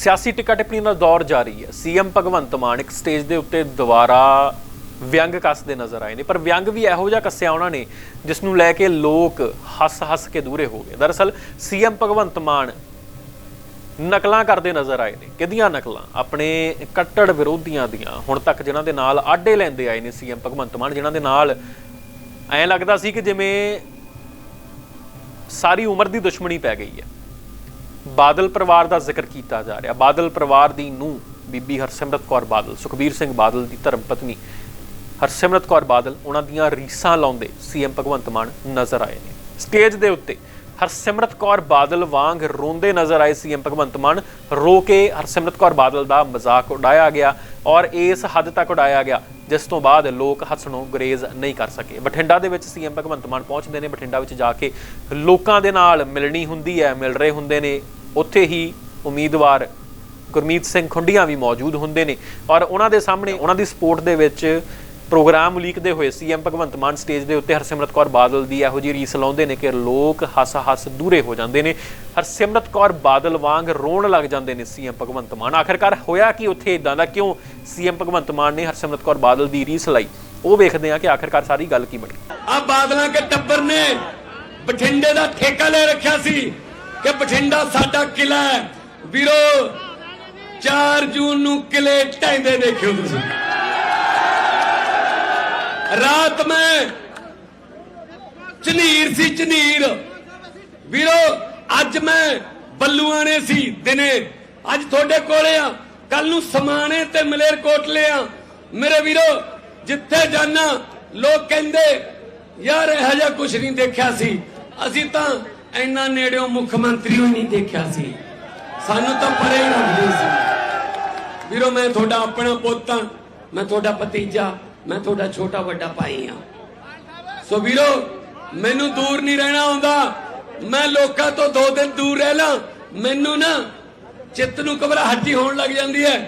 ਸਿਆਸੀ ਟਿੱਕਾ ਟਿੱਪਣੀ ਦਾ ਦੌਰ ਜਾਰੀ ਹੈ। ਸੀਐਮ ਭਗਵੰਤ ਮਾਨ ਇੱਕ ਸਟੇਜ ਦੇ ਉੱਤੇ ਦੁਬਾਰਾ ਵਿਅੰਗ ਕੱਸਦੇ ਨਜ਼ਰ ਆਏ ਨੇ, ਪਰ ਵਿਅੰਗ ਵੀ ਇਹੋ ਜਿਹਾ ਕੱਸਿਆ ਉਹਨਾਂ ਨੇ ਜਿਸ ਨੂੰ ਲੈ ਕੇ ਲੋਕ ਹੱਸ-ਹੱਸ ਕੇ ਦੂਰੇ ਹੋ ਗਏ। ਦਰਅਸਲ, ਸੀਐਮ ਭਗਵੰਤ ਮਾਨ ਨਕਲਾਂ ਕਰਦੇ ਨਜ਼ਰ ਆਏ ਨੇ। ਕਿਹਦੀਆਂ ਨਕਲਾਂ? ਆਪਣੇ ਕੱਟੜ ਵਿਰੋਧੀਆਂ ਦੀਆਂ। ਹੁਣ ਤੱਕ ਜਿਨ੍ਹਾਂ ਦੇ ਨਾਲ ਆਡੇ ਲੈਂਦੇ ਆਏ ਨੇ ਸੀਐਮ ਭਗਵੰਤ ਮਾਨ, ਜਿਨ੍ਹਾਂ ਦੇ ਨਾਲ ਐਂ ਲੱਗਦਾ ਸੀ ਕਿ ਜਿਵੇਂ ਸਾਰੀ ਉਮਰ ਦੀ ਦੁਸ਼ਮਣੀ ਪੈ ਗਈ ਹੈ। ਬਾਦਲ ਪਰਿਵਾਰ ਦਾ ਜ਼ਿਕਰ ਕੀਤਾ ਜਾ ਰਿਹਾ। ਬਾਦਲ ਪਰਿਵਾਰ ਦੀ ਨੂੰ ਬੀਬੀ ਹਰਸਿਮਰਤ ਕੌਰ ਬਾਦਲ, ਸੁਖਬੀਰ ਸਿੰਘ ਬਾਦਲ ਦੀ ਧਰਮ ਪਤਨੀ ਹਰਸਿਮਰਤ ਕੌਰ ਬਾਦਲ, ਉਹਨਾਂ ਦੀਆਂ ਰੀਸਾਂ ਲਾਉਂਦੇ ਸੀਐਮ ਭਗਵੰਤ ਮਾਨ ਨਜ਼ਰ ਆਏ ਨੇ। ਸਟੇਜ ਦੇ ਉੱਤੇ ਹਰਸਿਮਰਤ ਕੌਰ ਬਾਦਲ ਵਾਂਗ ਰੋਂਦੇ ਨਜ਼ਰ ਆਏ ਸੀਐਮ ਭਗਵੰਤ ਮਾਨ, ਰੋ ਕੇ ਹਰਸਿਮਰਤ ਕੌਰ ਬਾਦਲ ਦਾ ਮਜ਼ਾਕ ਉਡਾਇਆ ਗਿਆ ਔਰ ਇਸ ਹੱਦ ਤੱਕ ਉਡਾਇਆ ਗਿਆ ਜਿਸ ਤੋਂ ਬਾਅਦ ਲੋਕ ਹੱਸਣੋਂ ਗੁਰੇਜ਼ ਨਹੀਂ ਕਰ ਸਕੇ। ਬਠਿੰਡਾ ਦੇ ਵਿੱਚ ਸੀਐਮ ਭਗਵੰਤ ਮਾਨ ਪਹੁੰਚਦੇ ਨੇ, ਬਠਿੰਡਾ ਵਿੱਚ ਜਾ ਕੇ ਲੋਕਾਂ ਦੇ ਨਾਲ ਮਿਲਣੀ ਹੁੰਦੀ ਹੈ, ਮਿਲ ਰਹੇ ਹੁੰਦੇ ਨੇ। ਉੱਥੇ ਹੀ ਉਮੀਦਵਾਰ ਗੁਰਮੀਤ ਸਿੰਘ ਖੁੰਡੀਆਂ ਵੀ ਮੌਜੂਦ ਹੁੰਦੇ ਨੇ। ਔਰ ਉਹਨਾਂ ਦੇ ਸਾਹਮਣੇ, ਉਹਨਾਂ ਦੀ ਸਪੋਰਟ ਦੇ ਵਿੱਚ ਪ੍ਰੋਗਰਾਮ ਉਲੀਕਦੇ ਹੋਏ ਸੀਐਮ ਭਗਵੰਤ ਮਾਨ ਸਟੇਜ ਦੇ ਉੱਤੇ ਹਰਸਿਮਰਤ ਕੌਰ ਬਾਦਲ ਦੀ ਇਹੋ ਜਿਹੀ ਰੀਸ ਲਾਉਂਦੇ ਨੇ ਕਿ ਲੋਕ ਹੱਸ-ਹੱਸ ਦੂਰੇ ਹੋ ਜਾਂਦੇ ਨੇ। ਹਰਸਿਮਰਤ ਕੌਰ ਬਾਦਲ ਵਾਂਗ ਰੋਣ ਲੱਗ ਜਾਂਦੇ ਨੇ ਸੀਐਮ ਭਗਵੰਤ ਮਾਨ। ਆਖਿਰਕਾਰ ਹੋਇਆ ਕਿ ਉੱਥੇ ਇਦਾਂ ਦਾ? ਕਿਉਂ ਸੀਐਮ ਭਗਵੰਤ ਮਾਨ ਨੇ ਹਰਸਿਮਰਤ ਕੌਰ ਬਾਦਲ ਦੀ ਰੀਸ ਲਾਈ? ਉਹ ਵੇਖਦੇ ਆ ਕਿ ਆਖਿਰਕਾਰ ਸਾਰੀ ਗੱਲ ਕੀ ਬਣੀ। ਆ ਬਾਦਲਾਂ ਕੇ ਟੱਬਰ ਨੇ ਬਠਿੰਡੇ ਦਾ ਠੇਕਾ ਲੈ ਰੱਖਿਆ ਸੀ ਕਿ ਬਠਿੰਡਾ ਸਾਡਾ ਕਿਲਾ ਹੈ। ਵੀਰੋ 4 ਜੂਨ ਨੂੰ ਕਿਲੇ ਢਹਿੰਦੇ ਦੇਖਿਓ ਤੁਸੀਂ। ਰਾਤ ਮੈਂ ਝਨੀਰ ਸੀ, ਝਨੀਰ। ਵੀਰੋ, ਅੱਜ ਮੈਂ ਬੱਲੂਆਣੇ ਸੀ, ਦਿਨੇ। ਅੱਜ ਤੁਹਾਡੇ ਕੋਲੇ ਆ। ਕੱਲ ਨੂੰ ਸਮਾਣੇ ਤੇ ਮਲੇਰਕੋਟਲੇ ਆ। ਮੇਰੇ ਵੀਰੋ, ਜਿੱਥੇ ਜਾਣਾ ਲੋਕ ਕਹਿੰਦੇ, ਯਾਰ, ਇਹੋ ਜਿਹਾ ਕੁਝ ਨਹੀਂ ਦੇਖਿਆ ਸੀ। ਅਸੀਂ ਤਾਂ ਇੰਨਾ ਨੇੜਿਓਂ ਮੁੱਖ ਮੰਤਰੀ ਹੀ ਨਹੀਂ ਦੇਖਿਆ ਸੀ। ਸਾਨੂੰ ਤਾਂ ਪਰੇ ਹੀ ਸੀ। ਵੀਰੋ, ਮੈਂ ਤੁਹਾਡਾ ਆਪਣਾ ਪੁੱਤ ਮੈਂ ਤੁਹਾਡਾ ਭਤੀਜਾ। ਮੈਂ ਤੁਹਾਡਾ ਛੋਟਾ ਵੱਡਾ ਭਾਈ ਹਾਂ। ਸੋ ਵੀਰੋ, ਮੈਨੂੰ ਦੂਰ ਨਹੀਂ ਰਹਿਣਾ ਆਉਂਦਾ ਮੈਂ ਲੋਕਾਂ ਤੋਂ ਦੋ ਦਿਨ ਦੂਰ ਰਹਿ ਲਾਂ। ਮੈਨੂੰ ਨਾ ਚਿੱਤ ਨੂੰ ਘਬਰਾਹਟੀ ਹੋਣ ਲੱਗ ਜਾਂਦੀ ਹੈ,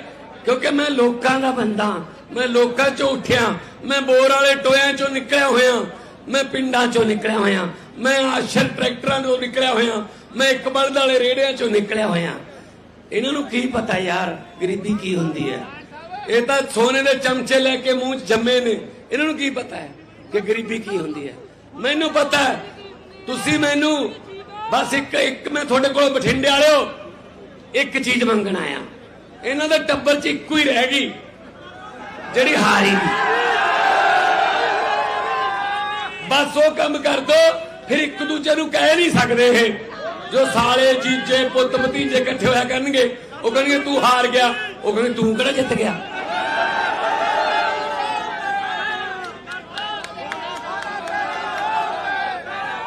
ਕਿਉਂਕਿ ਮੈਂ ਲੋਕਾਂ ਦਾ ਬੰਦਾ ਮੈਂ ਲੋਕਾਂ ਚੋਂ ਉੱਠਿਆ। ਮੈਂ ਬੋਰ ਵਾਲੇ ਟੋਇਆਂ ਚੋਂ ਨਿਕਲਿਆ ਹੋਇਆ। ਮੈਂ ਪਿੰਡਾਂ ਚੋਂ ਨਿਕਲਿਆ ਹੋਇਆ। ਮੈਂ ਆਸ਼ਰ ਟਰੈਕਟਰਾਂ ਤੋਂ ਨਿਕਲਿਆ ਹੋਇਆ। ਮੈਂ ਇੱਕ ਬਲਦ ਵਾਲੇ ਰੇੜਿਆਂ ਚੋਂ ਨਿਕਲਿਆ ਹੋਇਆ। ਇਹਨਾਂ ਨੂੰ ਕੀ ਪਤਾ ਯਾਰ, ਗਰੀਬੀ ਕੀ ਹੁੰਦੀ ਹੈ? ਇਹ ਤਾਂ ਸੋਨੇ ਦੇ ਚਮਚੇ ਲੈ ਕੇ ਮੂੰਹ 'ਚ ਜੰਮੇ ਨੇ। ਇਹਨਾਂ ਨੂੰ ਕੀ ਪਤਾ ਹੈ ਕਿ ਗਰੀਬੀ ਕੀ ਹੁੰਦੀ ਹੈ? ਮੈਨੂੰ ਪਤਾ ਹੈ। ਤੁਸੀਂ ਮੈਨੂੰ ਬਸ ਇੱਕ ਇੱਕ ਮੈਂ ਤੁਹਾਡੇ ਕੋਲ ਬਠਿੰਡੇ ਵਾਲਿਓ ਇੱਕ ਚੀਜ਼ ਮੰਗਣ ਆਇਆ। ਇਹਨਾਂ ਦੇ ਟੱਬਰ 'ਚ ਇੱਕੋ ਹੀ ਰਹਿ ਗਈ। ਜਿਹੜੀ ਹਾਰੀ ਗਈ ਬਸ ਉਹ ਕੰਮ ਕਰ ਦੋ, ਫਿਰ ਇੱਕ ਦੂਜੇ ਨੂੰ ਕਹਿ ਨਹੀਂ ਸਕਦੇ ਇਹ। ਜੋ ਸਾਲੇ, ਜੀਜੇ, ਪੁੱਤ, ਭਤੀਜੇ ਇਕੱਠੇ ਹੋਇਆ ਕਰਨਗੇ, ਉਹ ਕਹਿਣਗੇ, ਤੂੰ ਹਾਰ ਗਿਆ। ਉਹ ਕਹਿੰਦੇ, ਤੂੰ ਕਿਹੜਾ ਜਿੱਤ ਗਿਆ?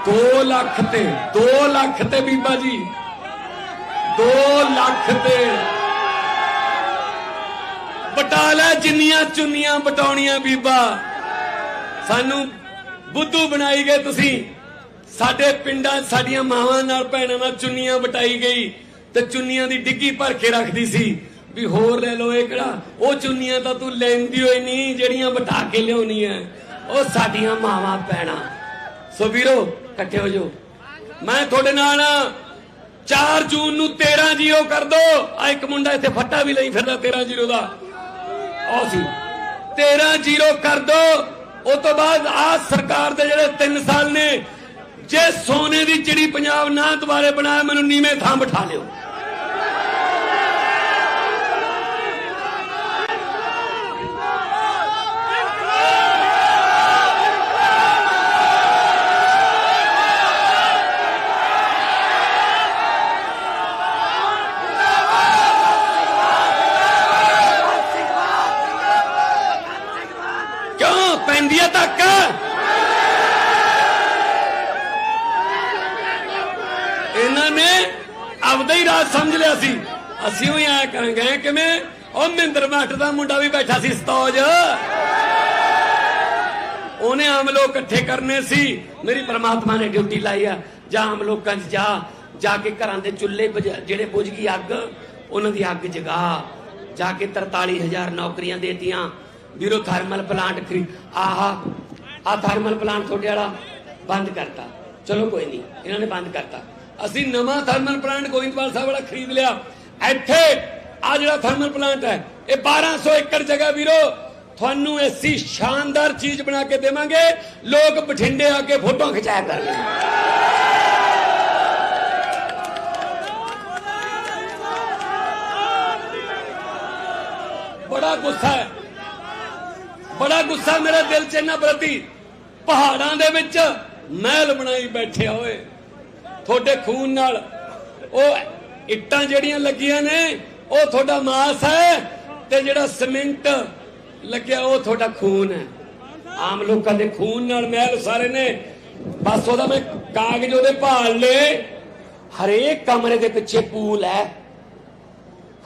ਦੋ ਲੱਖ ਤੇ 2 ਲੱਖ ਤੇ ਬੀਬਾ ਜੀ। 2 ਲੱਖ ਤੇ। ਬਟਾ ਲੈ ਜਿੰਨੀਆਂ ਚੁੰਨੀਆਂ ਬਟਾਉਣੀਆਂ ਬੀਬਾ। ਸਾਨੂੰ ਬੁੱਧੂ ਬਣਾਈ ਗਏ ਤੁਸੀਂ। ਸਾਡੇ ਪਿੰਡਾਂ, ਸਾਡੀਆਂ ਮਾਵਾਂ ਨਾਲ ਭੈਣਾਂ ਨਾਲ ਚੁੰਨੀਆਂ ਵਟਾਈ ਗਈ ਤੇ ਚੁੰਨੀਆਂ ਦੀ ਡਿੱਗੀ ਭਰ ਕੇ ਰੱਖਦੀ ਸੀ। ਵੀ ਹੋਰ ਲੈ ਲੋ ਇਹ ਕਿਹੜਾ? ਉਹ ਚੁੰਨੀਆਂ ਤਾਂ ਤੂੰ ਲੈਂਦੀ ਹੋਈ ਨਹੀਂ, ਜਿਹੜੀਆਂ ਬਟਾ ਕੇ ਲਿਆਉਣੀ ਐ। ਉਹ ਸਾਡੀਆਂ ਮਾਵਾਂ, ਭੈਣਾਂ। ਸੋ ਵੀਰੋ ਇਕੱਠੇ ਹੋ ਜਾਓ। ਮੈਂ ਤੁਹਾਡੇ ਨਾਲ 4 ਜੂਨ ਨੂੰ 13 ਜੀਰੋ ਕਰ ਦੋ। ਆ ਇੱਕ ਮੁੰਡਾ ਇੱਥੇ ਫੱਟਾ ਵੀ ਲਈ ਫਿਰਦਾ 13 ਜੀਰੋ ਦਾ। ਉਹ ਸੀ। 13 ਜੀਰੋ ਕਰ ਦੋ। ਉਸ ਤੋਂ ਬਾਅਦ ਆ ਸਰਕਾਰ ਦੇ ਜਿਹੜੇ 3 ਸਾਲ ਨੇ, ਜੇ ਸੋਨੇ ਦੀ ਚਿੜੀ ਪੰਜਾਬ ਨਾ ਦੁਬਾਰੇ ਬਣਾਇਆ, ਮੈਨੂੰ ਨੀਵੇਂ ਥਾਂ ਬਿਠਾ ਲਿਓ। ਇਹਨਾਂ ਨੇ ਆਪਦਾ ਹੀ ਰਾਜ ਸਮਝ ਲਿਆ ਸੀ। ਅਸੀਂ ਵੀ ਆਇਆ ਕਰਾਂਗੇ ਕਿਵੇਂ ਉਹ ਮਹਿੰਦਰ ਮਾਸਟਰ ਦਾ ਮੁੰਡਾ ਵੀ ਬੈਠਾ ਸੀ ਸਤੌਜ। ਉਹਨੇ ਆਮ ਲੋਕ ਇਕੱਠੇ ਕਰਨੇ ਸੀ। ਮੇਰੀ ਪ੍ਰਮਾਤਮਾ ਨੇ ਡਿਊਟੀ ਲਾਈ ਆ। ਜਾਂ ਆਮ ਲੋਕਾਂ 'ਚ ਜਾ ਜਾ ਕੇ ਘਰਾਂ ਦੇ ਚੁੱਲ੍ਹੇ ਜਿਹੜੇ ਬੁਝ ਗਈ ਅੱਗ, ਉਹਨਾਂ ਦੀ ਅੱਗ ਜਗਾ। ਜਾ ਕੇ 43000 ਨੌਕਰੀਆਂ ਦੇਤੀਆਂ। ਵੀਰੋ ਥਰਮਲ ਪਲਾਂਟ ਖਰੀ, ਆਹਾ ਆ ਥਰਮਲ ਪਲਾਂਟ ਤੁਹਾਡੇ ਵਾਲਾ ਬੰਦ ਕਰਤਾ। ਚਲੋ ਕੋਈ ਨਹੀਂ, ਇਹਨਾਂ ਨੇ ਬੰਦ ਕਰਤਾ। ਅਸੀਂ ਨਵਾਂ ਥਰਮਲ ਪਲਾਂਟ ਗੋਇੰਦਵਾਲ ਸਾਹਿਬ ਵਾਲਾ ਖਰੀਦ ਲਿਆ। ਇੱਥੇ ਆ ਜਿਹੜਾ ਥਰਮਲ ਪਲਾਂਟ ਹੈ, ਇਹ 1200 ਏਕੜ ਜਗ੍ਹਾ ਵੀਰੋ, ਤੁਹਾਨੂੰ ਐਸੀ ਸ਼ਾਨਦਾਰ ਚੀਜ਼ ਬਣਾ ਕੇ ਦੇਵਾਂਗੇ, ਲੋਕ ਬਠਿੰਡੇ ਆ ਕੇ ਫੋਟੋ ਖਿਚਾਇਆ ਕਰਨਗੇ। ਬੜਾ ਗੁੱਸਾ ਹੈ। ਬੜਾ ਗੁੱਸਾ ਮੇਰੇ ਦਿਲ 'ਚ ਇਹਨਾਂ ਪ੍ਰਤੀ। ਪਹਾੜਾਂ ਦੇ ਵਿੱਚ ਮਹਿਲ ਬਣਾਈ ਬੈਠੇ ਹੋਏ। ਤੁਹਾਡੇ ਖੂਨ ਨਾਲ। ਉਹ ਇੱਟਾਂ ਜਿਹੜੀਆਂ ਲੱਗੀਆਂ ਨੇ, ਉਹ ਤੁਹਾਡਾ ਮਾਸ ਹੈ ਤੇ ਜਿਹੜਾ ਸੀਮੈਂਟ ਲੱਗਿਆ, ਉਹ ਤੁਹਾਡਾ ਖੂਨ ਹੈ। ਆਮ ਲੋਕਾਂ ਦੇ ਖੂਨ ਨਾਲ ਮਹਿਲ ਸਾਰੇ ਨੇ। ਬਸ ਉਹਦਾ ਮੈਂ ਕਾਗਜ਼ ਉਹਦੇ ਭਾਲ ਲਏ। ਹਰੇਕ ਕਮਰੇ ਦੇ ਪਿੱਛੇ ਪੂਲ ਹੈ।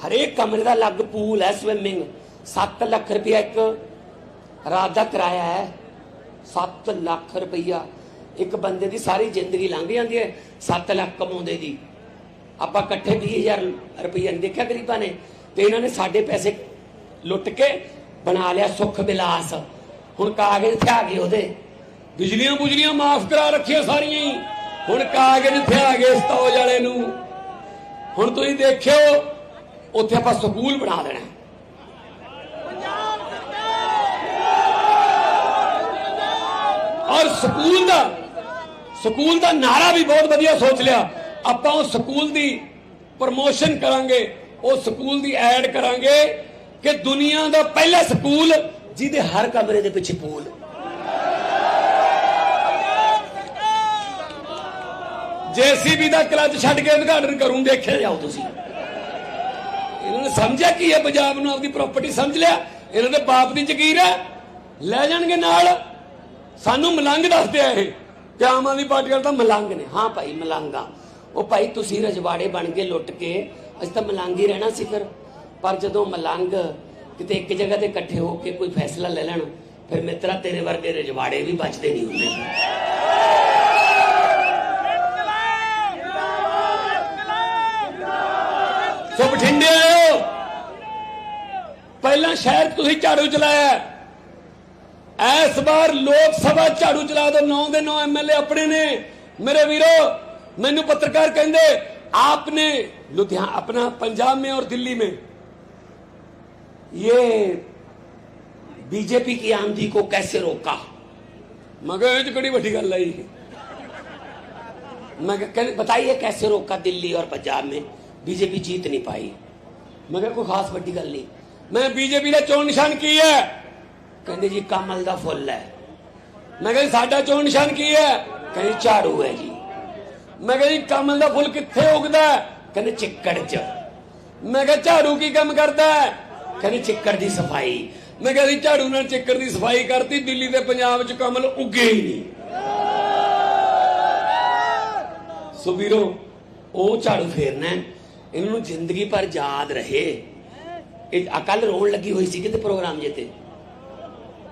ਹਰੇਕ ਕਮਰੇ ਦਾ ਅਲੱਗ ਪੂਲ ਹੈ ਸਵਿਮਿੰਗ 7 ਲੱਖ ਰੁਪਇਆ ਇੱਕ ਰਾਤ ਦਾ ਕਿਰਾਇਆ ਹੈ। 7 ਲੱਖ ਰੁਪਇਆ। ਇੱਕ ਬੰਦੇ ਦੀ ਸਾਰੀ ਜ਼ਿੰਦਗੀ ਲੰਘ ਜਾਂਦੀ ਹੈ 7 ਲੱਖ ਕਮਾਉਂਦੇ ਦੀ। ਆਪਾਂ ਇਕੱਠੇ 20000 ਰੁਪਇਆ ਨਹੀਂ ਦੇਖਿਆ ਗਰੀਬਾਂ ਨੇ। ਤੇ ਇਹਨਾਂ ਨੇ ਸਾਡੇ ਪੈਸੇ ਲੁੱਟ ਕੇ ਬਣਾ ਲਿਆ ਸੁੱਖ ਬਿਲਾਸ ਹੁਣ ਕਾਗਜ਼ ਤੇ ਆ ਗਏ ਉਹਦੇ। ਬਿਜਲੀਆਂ ਬੁਜਲੀਆਂ ਮਾਫ ਕਰਾ ਰੱਖੀਆਂ ਸਾਰੀਆਂ ਹੀ। ਹੁਣ ਕਾਗਜ਼ ਤੇ ਆ ਗਏ ਸਤੌਜ ਵਾਲੇ ਨੂੰ। ਹੁਣ ਤੁਸੀਂ ਦੇਖਿਓ, ਉੱਥੇ ਆਪਾਂ ਸਕੂਲ ਬਣਾ ਦੇਣਾ। ਔਰ ਸਕੂਲ ਦਾ ਸਕੂਲ ਦਾ ਨਾਰਾ ਵੀ ਬਹੁਤ ਵਧੀਆ ਸੋਚ ਲਿਆ। ਆਪਾਂ ਉਹ ਸਕੂਲ ਦੀ ਪ੍ਰਮੋਸ਼ਨ ਕਰਾਂਗੇ, ਉਹ ਸਕੂਲ ਦੀ ਐਡ ਕਰਾਂਗੇ ਕਿ ਦੁਨੀਆ ਦਾ ਪਹਿਲਾ ਸਕੂਲ ਜਿਹਦੇ ਹਰ ਕਮਰੇ ਦੇ ਪਿੱਛੇ ਪੂਲ ਜੇਸੀਬੀ ਦਾ ਕਲੱਚ ਛੱਡ ਕੇ ਉਦਘਾਟਨ ਕਰੂੰ, ਦੇਖਿਆ ਜਾਓ ਤੁਸੀਂ। ਇਹਨਾਂ ਨੇ ਸਮਝਿਆ ਕੀ ਹੈ? ਪੰਜਾਬ ਨੂੰ ਆਪਦੀ ਪ੍ਰਾਪਰਟੀ ਸਮਝ ਲਿਆ। ਇਹਨਾਂ ਦੇ ਬਾਪ ਦੀ ਜ਼ਗੀਰ ਹੈ। ਲੈ ਜਾਣਗੇ ਨਾਲ। ਸਾਨੂੰ ਮਲੰਗ ਦੱਸਦੇ ਆ ਇਹ। ਤੇ ਆਮ ਆਦਮੀ ਪਾਰਟੀ ਵਾਲੇ ਤਾਂ ਮਲੰਗ ਨੇ। ਹਾਂ ਭਾਈ, ਮਲੰਗਾ। ਉਹ ਭਾਈ, ਤੁਸੀਂ ਰਜਵਾੜੇ ਬਣ ਕੇ ਲੁੱਟ ਕੇ ਅਸੀਂ ਤਾਂ ਮਲੰਗ ਹੀ ਰਹਿਣਾ ਸੀ ਫਿਰ ਪਰ ਜਦੋਂ ਮਲੰਗ ਕਿਤੇ ਇੱਕ ਜਗ੍ਹਾ ਤੇ ਇਕੱਠੇ ਹੋ ਕੇ ਕੋਈ ਫੈਸਲਾ ਲੈ ਲੈਣ, ਫਿਰ ਮਿੱਤਰਾ ਤੇਰੇ ਵਰਗੇ ਰਜਵਾੜੇ ਵੀ ਬਚਦੇ ਨਹੀਂ ਹੁੰਦੇ। ਸੋ ਬਠਿੰਡੇ ਆਇਓ। ਪਹਿਲਾਂ ਸ਼ਹਿਰ ਤੁਸੀਂ ਝਾੜੂ ਚਲਾਇਆ। ਹੈ। ਇਸ ਵਾਰ ਲੋਕ ਸਭਾ ਝਾੜੂ ਚਲਾ ਦੋ 9 ਦੇ 9 ਐਮਐਲਏ ਆਪਣੇ ਨੇ ਮੇਰੇ ਵੀਰੋ ਮੈਨੂੰ ਪੱਤਰਕਾਰ ਕਹਿੰਦੇ आपने लुधियाना अपना पंजाब में और दिल्ली में ये बीजेपी की आंधी को कैसे रोका मगर ये तो बड़ी बड़ी गल है ये। मैं कहा, कहने- बताइए कैसे रोका दिल्ली और पंजाब में बीजेपी जीत नहीं पाई मैं कहा, कोई खास बड़ी गल नहीं मैं बीजेपी ਦਾ ਚੋਣ ਨਿਸ਼ਾਨ ਕੀ ਹੈ ਕਹਿੰਦੇ ਜੀ, ਕਮਲ ਦਾ ਫੁੱਲ ਹੈ। ਮੈਂ ਕਿਹਾ ਸਾਡਾ ਚੋਣ ਨਿਸ਼ਾਨ ਕੀ ਹੈ? ਕਹਿੰਦੇ, ਝਾੜੂ ਹੈ ਜੀ। ਮੈਂ ਕਿਹਾ ਜੀ, ਕਮਲ ਦਾ ਫੁੱਲ ਕਿੱਥੇ ਉਗਦਾ ਕਹਿੰਦੇ, ਚਿੱਕੜ 'ਚ। ਮੈਂ ਕਿਹਾ, ਝਾੜੂ ਕੀ ਕੰਮ ਕਰਦਾ ਹੈ? ਕਹਿੰਦੇ, ਚਿੱਕੜ ਦੀ ਸਫ਼ਾਈ। ਮੈਂ ਕਿਹਾ ਜੀ, ਝਾੜੂ ਨਾਲ ਚਿੱਕੜ ਦੀ ਸਫ਼ਾਈ ਕਰਤੀ, ਦਿੱਲੀ ਤੇ ਪੰਜਾਬ 'ਚ ਕਮਲ ਉੱਗੇ ਹੀ ਨਹੀਂ। ਸੋ ਵੀਰੋ, ਉਹ ਝਾੜੂ ਫੇਰਨਾ ਇਹਨਾਂ ਨੂੰ ਜ਼ਿੰਦਗੀ ਭਰ ਯਾਦ ਰਹੇ। ਇਹ ਅਕਲ ਰੋਣ ਲੱਗੀ ਹੋਈ ਸੀ ਕਿਤੇ ਪ੍ਰੋਗਰਾਮ ਜੇ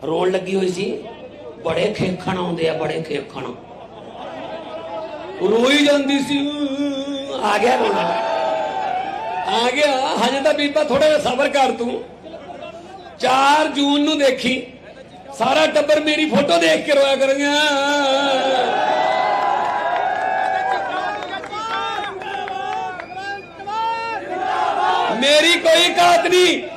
ਤੇ ਰੋਣ ਲੱਗੀ ਹੋਈ ਸੀ। ਬੜੇ ਖੇਖਣ ਆਉਂਦੇ ਆ, ਬੜੇ ਖੇਖਣ। ਰੋਈ ਜਾਂਦੀ ਸੀ। ਆ ਗਿਆ ਰੋਣਾ। ਆ ਗਿਆ। ਹਜੇ ਤਾਂ ਬੀਬਾ ਥੋੜਾ ਜਿਹਾ ਸਬਰ ਕਰ ਤੂੰ। 4 ਜੂਨ ਨੂੰ ਦੇਖੀ। ਸਾਰਾ ਟੱਬਰ ਮੇਰੀ ਫੋਟੋ ਦੇਖ ਕੇ ਰੋਇਆ ਕਰਾਂਗਾ ਮੇਰੀ ਕੋਈ ਕਾਤ ਨਹੀਂ।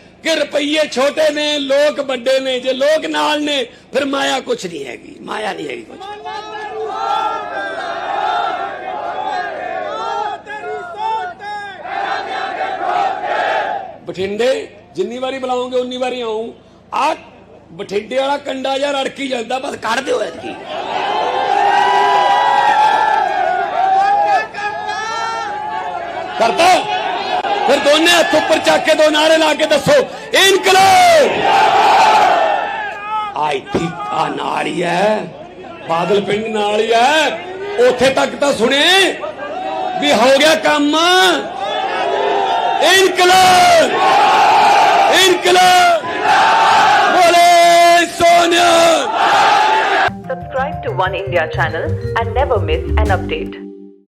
ਕਿ ਰੁਪਈਏ ਛੋਟੇ ਨੇ, ਲੋਕ ਵੱਡੇ ਨੇ, ਜੇ ਲੋਕ ਨਾਲ ਨੇ, ਫਿਰ ਮਾਇਆ ਕੁਛ ਨਹੀਂ ਹੈਗੀ, ਮਾਇਆ ਨਹੀਂ ਹੈਗੀ ਕੁਛ। ਬਠਿੰਡੇ, ਜਿੰਨੀ ਵਾਰੀ ਬੁਲਾਉਂਗੇ, ਉਨੀ ਵਾਰੀ ਆਉਂ ਆ ਬਠਿੰਡੇ ਵਾਲਾ ਕੰਡਾ ਜਾਂ ਰੜਕੀ ਜਾਂਦਾ, ਬਸ ਕੱਢ ਦਿਓ ਐਤਕੀ। ਕਰਤਾ? फिर दोने हथ उपर चक के दो नारे ला के दसो, इनकलाब। आई थी आ नाल है? बादल पिंड नाल है? उथे तक तो सुने, भी हो गया काम। इनकलाब। इनकलाब। बोले Sonia. Subscribe to One India channel and never miss an update